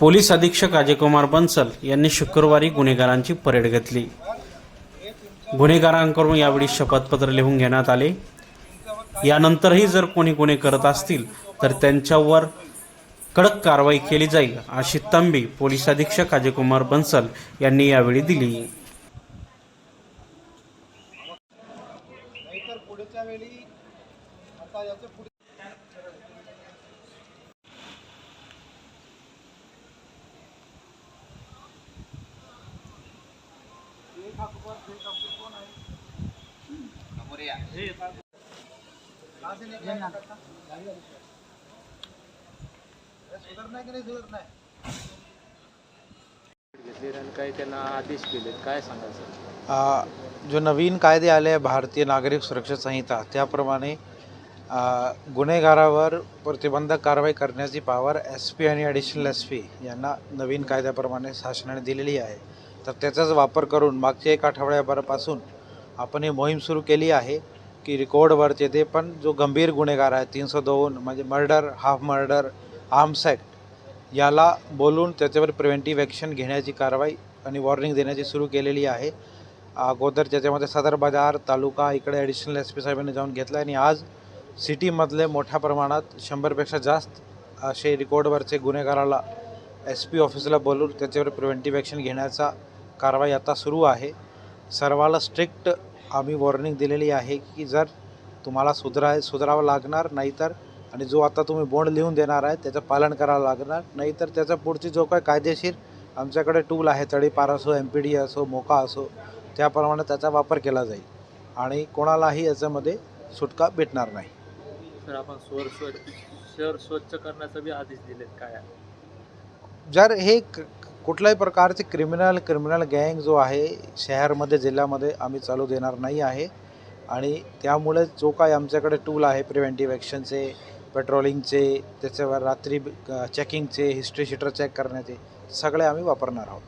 Police अधीक्षक अजयकुमार बन्सल यांनी शुक्रवारी गुन्हेगारांची परेड घेतली. गुन्हेगारांकडून यावेळी शपथपत्र लिहून घेण्यात आले. यानंतरही जर कोणी गुन्हे करत असतील तर त्यांच्यावर कडक कारवाई केली जाईल अशी तंबी पोलीस अधीक्षक अजयकुमार बन्सल यांनी यावेळी दिली. पुढच्या वेळी आता याच्यापुढे कहाँ से निकला है काका? अरे सुधरना है की नाही सुधरना है घेतले आणि त्यांना आदेश काय सांगायचं जो नवीन कायदे आले आहे भारतीय नागरिक सुरक्षा संहिता त्याप्रमाणे गुन्हेगारावर प्रतिबंधक कारवाई करण्याची पॉवर एस पी आणि ॲडिशनल एस पी यांना नवीन कायद्याप्रमाणे शासनाने दिलेली आहे. तर त्याचाच वापर करून मागच्या एक आठवड्याभरापासून आपण ही मोहीम सुरू केली आहे की रेकॉर्डवरचे ते पण जो गंभीर गुन्हेगार आहे तीनशे दोन म्हणजे murder half murder arms act याला बोलून त्याच्यावर प्रिव्हेंटिव्ह ॲक्शन घेण्याची कारवाई आणि वॉर्निंग देण्याची सुरू केलेली आहे. अगोदर त्याच्यामध्ये सदर बाजार तालुका इकडे ॲडिशनल एस पी साहेबांनी जाऊन घेतलं आणि आज सिटीमधले मोठ्या प्रमाणात शंभरपेक्षा जास्त असे रेकॉर्डवरचे गुन्हेगाराला एस पी ऑफिसला बोलून त्याच्यावर प्रिव्हेंटिव्ह ॲक्शन घेण्याचा कारवाई आता सुरू आहे. सर्वाला स्ट्रिक्ट आम्ही वॉर्निंग दिलेली आहे की जर तुम्हाला सुधराय सुधारावं लागणार नाहीतर आणि जो आता तुम्ही बोंड लिहून देणार आहे त्याचं पालन करावं लागणार नाहीतर त्याचा पुढची जो काय कायदेशीर आमच्याकडे टूल आहे तडीपार असो एम पी डी असो मोका असो त्याप्रमाणे त्याचा वापर केला जाईल. आणि कोणालाही याच्यामध्ये सुटका भेटणार नाही. तर आपण स्वर स्वच्छ शहर स्वच्छ करण्याचा बी आदेश दिलेत काय? जर हे कुठल्याही प्रकारचे क्रिमिनल क्रिमिनल गँग जो आहे शहरमध्ये जिल्ह्यामध्ये आम्ही चालू देणार नाही आहे. आणि त्यामुळे जो काय आमच्याकडे टूल आहे प्रिव्हेंटिव्ह ॲक्शनचे पेट्रोलिंगचे त्याच्यावर रात्री चेकिंगचे हिस्ट्री शीटर चेक करण्याचे सगळे आम्ही वापरणार आहोत.